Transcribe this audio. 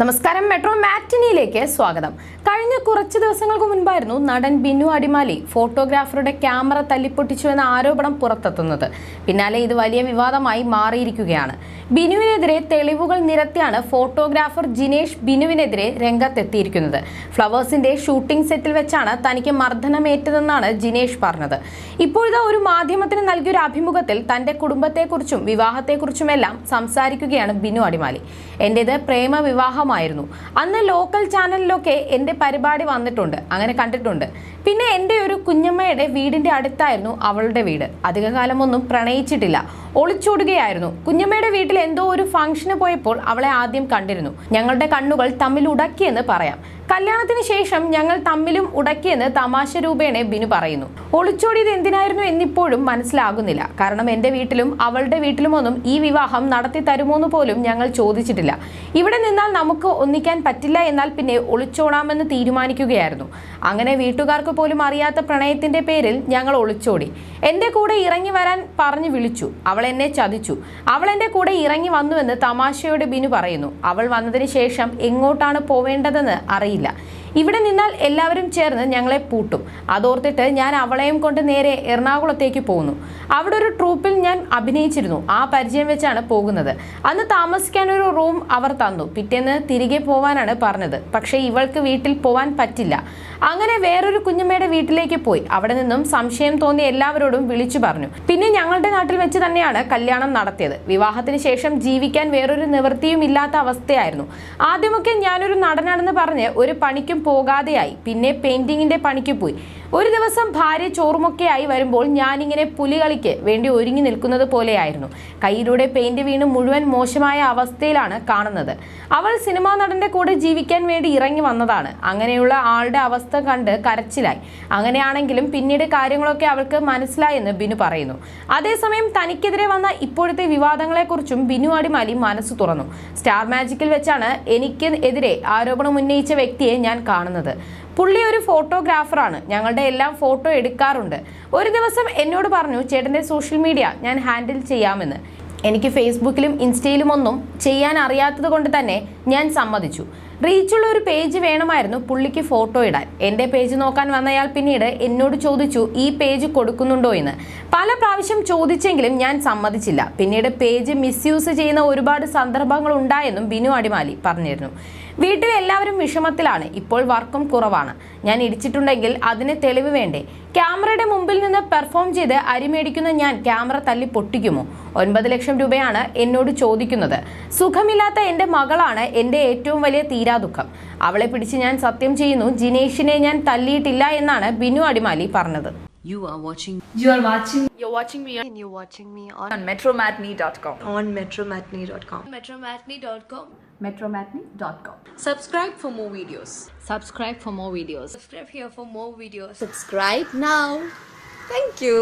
നമസ്കാരം. മെട്രോ മാറ്റിനിയിലേക്ക് സ്വാഗതം. കഴിഞ്ഞ കുറച്ച് ദിവസങ്ങൾക്ക് മുൻപായിരുന്നു നടൻ ബിനു അടിമാലി ഫോട്ടോഗ്രാഫറുടെ ക്യാമറ തല്ലിപ്പൊട്ടിച്ചു എന്ന ആരോപണം പുറത്തെത്തുന്നത്. പിന്നാലെ ഇത് വലിയ വിവാദമായി മാറിയിരിക്കുകയാണ്. ബിനുവിനെതിരെ തെളിവുകൾ നിരത്തിയാണ് ഫോട്ടോഗ്രാഫർ ജിനേഷ് ബിനുവിനെതിരെ രംഗത്തെത്തിയിരിക്കുന്നത്. ഫ്ലവേഴ്സിന്റെ ഷൂട്ടിംഗ് സെറ്റിൽ വെച്ചാണ് തനിക്ക് മർദ്ദനമേറ്റതെന്നാണ് ജിനേഷ് പറഞ്ഞത്. ഇപ്പോഴത്തെ ഒരു മാധ്യമത്തിന് നൽകിയൊരു അഭിമുഖത്തിൽ തന്റെ കുടുംബത്തെക്കുറിച്ചും വിവാഹത്തെക്കുറിച്ചുമെല്ലാം സംസാരിക്കുകയാണ് ബിനു അടിമാലി. എന്റേത് പ്രേമ വിവാഹമായിരുന്നു അന്ന് ലോക്കൽ ചാനലിലൊക്കെ എന്റെ പരിപാടി വന്നിട്ടുണ്ട്. അങ്ങനെ കണ്ടിട്ടുണ്ട്. പിന്നെ എന്റെ ഒരു കുഞ്ഞമ്മയുടെ വീടിന്റെ അടുത്തായിരുന്നു അവളുടെ വീട്. അധികകാലമൊന്നും പ്രണയിച്ചിട്ടില്ല. ഒളിച്ചോടുകയായിരുന്നു. കുഞ്ഞമ്മയുടെ വീട്ടിൽ എന്തോ ഒരു ഫംഗ്ഷന് പോയപ്പോൾ അവളെ ആദ്യം കണ്ടിരുന്നു. ഞങ്ങളുടെ കണ്ണുകൾ തമ്മിൽ ഉടക്കിയെന്ന് പറയാം. കല്യാണത്തിന് ശേഷം ഞങ്ങൾ തമ്മിലും ഉടക്കിയെന്ന് തമാശ രൂപേണ ബിനു പറയുന്നു. ഒളിച്ചോടിയത് എന്തിനായിരുന്നു എന്നിപ്പോഴും മനസ്സിലാകുന്നില്ല. കാരണം എന്റെ വീട്ടിലും അവളുടെ വീട്ടിലുമൊന്നും ഈ വിവാഹം നടത്തി തരുമോന്ന് പോലും ഞങ്ങൾ ചോദിച്ചിട്ടില്ല. ഇവിടെ നിന്നാൽ നമുക്ക് ഒന്നിക്കാൻ പറ്റില്ല എന്നാൽ പിന്നെ ഒളിച്ചോടാമെന്ന് തീരുമാനിക്കുകയായിരുന്നു. അങ്ങനെ വീട്ടുകാർക്ക് പോലും അറിയാത്ത പ്രണയത്തിന്റെ പേരിൽ ഞങ്ങൾ ഒളിച്ചോടി. എന്റെ കൂടെ ഇറങ്ങി വരാൻ പറഞ്ഞു വിളിച്ചു. അവൾ എന്നെ ചതിച്ചു. അവൾ എന്റെ കൂടെ ഇറങ്ങി വന്നുവെന്ന് തമാശയോടെ ബിനു പറയുന്നു. അവൾ വന്നതിന് ശേഷം എങ്ങോട്ടാണ് പോവേണ്ടതെന്ന് അറിയില്ല. Camila. ഇവിടെ നിന്നാൽ എല്ലാവരും ചേർന്ന് ഞങ്ങളെ പൂട്ടും. അതോർത്തിട്ട് ഞാൻ അവളെയും കൊണ്ട് നേരെ എറണാകുളത്തേക്ക് പോകുന്നു അവിടെ ഒരു ട്രൂപ്പിൽ ഞാൻ അഭിനയിച്ചിരുന്നു. ആ പരിചയം വെച്ചാണ് പോകുന്നത്. അന്ന് താമസിക്കാൻ ഒരു റൂം അവർ തന്നു. പിറ്റേന്ന് തിരികെ പോവാനാണ് പറഞ്ഞത്. പക്ഷേ ഇവൾക്ക് വീട്ടിൽ പോവാൻ പറ്റില്ല. അങ്ങനെ വേറൊരു കുഞ്ഞമ്മയുടെ വീട്ടിലേക്ക് പോയി. അവിടെ നിന്നും സംശയം തോന്നി എല്ലാവരോടും വിളിച്ചു പറഞ്ഞു. പിന്നെ ഞങ്ങളുടെ നാട്ടിൽ വെച്ച് തന്നെയാണ് കല്യാണം നടത്തിയത്. വിവാഹത്തിന് ശേഷം ജീവിക്കാൻ വേറൊരു നിവൃത്തിയും ഇല്ലാത്ത അവസ്ഥയായിരുന്നു. ആദ്യമൊക്കെ ഞാനൊരു നടനാണെന്ന് പറഞ്ഞ് ഒരു പണിക്കും പോകാതെയായി. പിന്നെ പെയിന്റിങ്ങിന്റെ പണിക്ക് പോയി. ഒരു ദിവസം ഭാര്യ ചോറുമൊക്കെയായി വരുമ്പോൾ ഞാനിങ്ങനെ പുലികളിക്ക് വേണ്ടി ഒരുങ്ങി നിൽക്കുന്നത് പോലെയായിരുന്നു. കയ്യിലൂടെ പെയിന്റ് വീണ് മുഴുവൻ മോശമായ അവസ്ഥയിലാണ് കാണുന്നത്. അവൾ സിനിമാ നടന്റെ കൂടെ ജീവിക്കാൻ വേണ്ടി ഇറങ്ങി വന്നതാണ്. അങ്ങനെയുള്ള ആളുടെ അവസ്ഥ കണ്ട് കരച്ചിലായി. അങ്ങനെയാണെങ്കിലും പിന്നീട് കാര്യങ്ങളൊക്കെ അവൾക്ക് മനസ്സിലായെന്ന് ബിനു പറയുന്നു. അതേസമയം തനിക്കെതിരെ വന്ന ഇപ്പോഴത്തെ വിവാദങ്ങളെക്കുറിച്ചും ബിനു അടിമാലി മനസ്സ് തുറന്നു. സ്റ്റാർ മാജിക്കിൽ വെച്ചാണ് എനിക്ക് എതിരെ ആരോപണം ഉന്നയിച്ച വ്യക്തിയെ ഞാൻ കാണുന്നത്. പുള്ളി ഒരു ഫോട്ടോഗ്രാഫറാണ്. ഞങ്ങളുടെ എല്ലാം ഫോട്ടോ എടുക്കാറുണ്ട്. ഒരു ദിവസം എന്നോട് പറഞ്ഞു ചേട്ടന്റെ സോഷ്യൽ മീഡിയ ഞാൻ ഹാൻഡിൽ ചെയ്യാമെന്ന്. എനിക്ക് ഫേസ്ബുക്കിലും ഇൻസ്റ്റയിലും ഒന്നും ചെയ്യാൻ അറിയാത്തത് കൊണ്ട് തന്നെ ഞാൻ സമ്മതിച്ചു. റീച്ചുള്ള ഒരു പേജ് വേണമായിരുന്നു പുള്ളിക്ക് ഫോട്ടോ ഇടാൻ. എന്റെ പേജ് നോക്കാൻ വന്നയാൾ പിന്നീട് എന്നോട് ചോദിച്ചു ഈ പേജ് കൊടുക്കുന്നുണ്ടോ എന്ന്? പല പ്രാവശ്യം ചോദിച്ചെങ്കിലും ഞാൻ സമ്മതിച്ചില്ല. പിന്നീട് പേജ് മിസ്യൂസ് ചെയ്യുന്ന ഒരുപാട് സന്ദർഭങ്ങൾ ഉണ്ടായെന്നും ബിനു അടിമാലി പറഞ്ഞിരുന്നു. വീട്ടിൽ എല്ലാവരും വിഷമത്തിലാണ്. ഇപ്പോൾ വർക്കും കുറവാണ്. ഞാൻ ഇടിച്ചിട്ടുണ്ടെങ്കിൽ അതിന് തെളിവ് വേണ്ടേ? ക്യാമറയുടെ മുമ്പിൽ നിന്ന് പെർഫോം ചെയ്ത് അരിമേടിക്കുന്ന ഞാൻ ക്യാമറ തല്ലി പൊട്ടിക്കുമോ? ഒൻപത് ലക്ഷം രൂപയാണ് എന്നോട് ചോദിക്കുന്നത്. സുഖമില്ലാത്ത എന്റെ മകളാണ് എന്റെ ഏറ്റവും വലിയ തീരാദുഃഖം അവളെ പിടിച്ച് ഞാൻ സത്യം ചെയ്യുന്നു ജിനേഷിനെ ഞാൻ തല്ലിയിട്ടില്ല എന്നാണ് ബിനു അടിമാലി പറഞ്ഞത് You are watching You are watching You're watching me and you're watching me on, on metromatney.com. on metromatney.com. Metromatney.com. metromatney.com. Subscribe for more videos. Subscribe for more videos. Subscribe here for more videos. Subscribe now. Thank you.